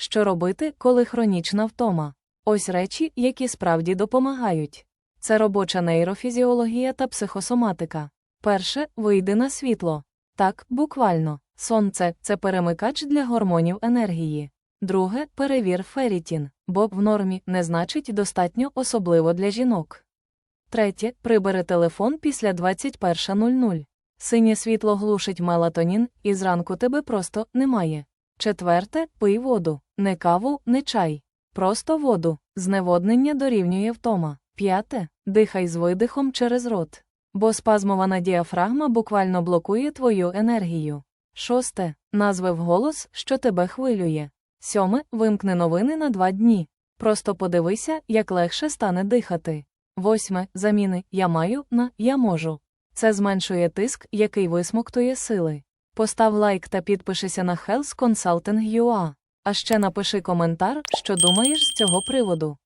Що робити, коли хронічна втома? Ось речі, які справді допомагають. Це робоча нейрофізіологія та психосоматика. Перше, вийди на світло. Так, буквально. Сонце це перемикач для гормонів енергії. Друге, перевір ферітін, бо в нормі не значить достатньо особливо для жінок. Третє, прибери телефон після 21.00. Синє світло глушить мелатонін, і зранку тебе просто немає. Четверте, пий воду, не каву, не чай. Просто воду. Зневоднення дорівнює втома. П'яте, дихай з видихом через рот. Бо спазмована діафрагма буквально блокує твою енергію. Шосте, назви вголос, що тебе хвилює. Сьоме, вимкни новини на два дні. Просто подивися, як легше стане дихати. Восьме, заміни я маю на я можу. Це зменшує тиск, який висмоктує сили. Постав лайк та підпишися на Health Consulting UA. А ще напиши коментар, що думаєш з цього приводу.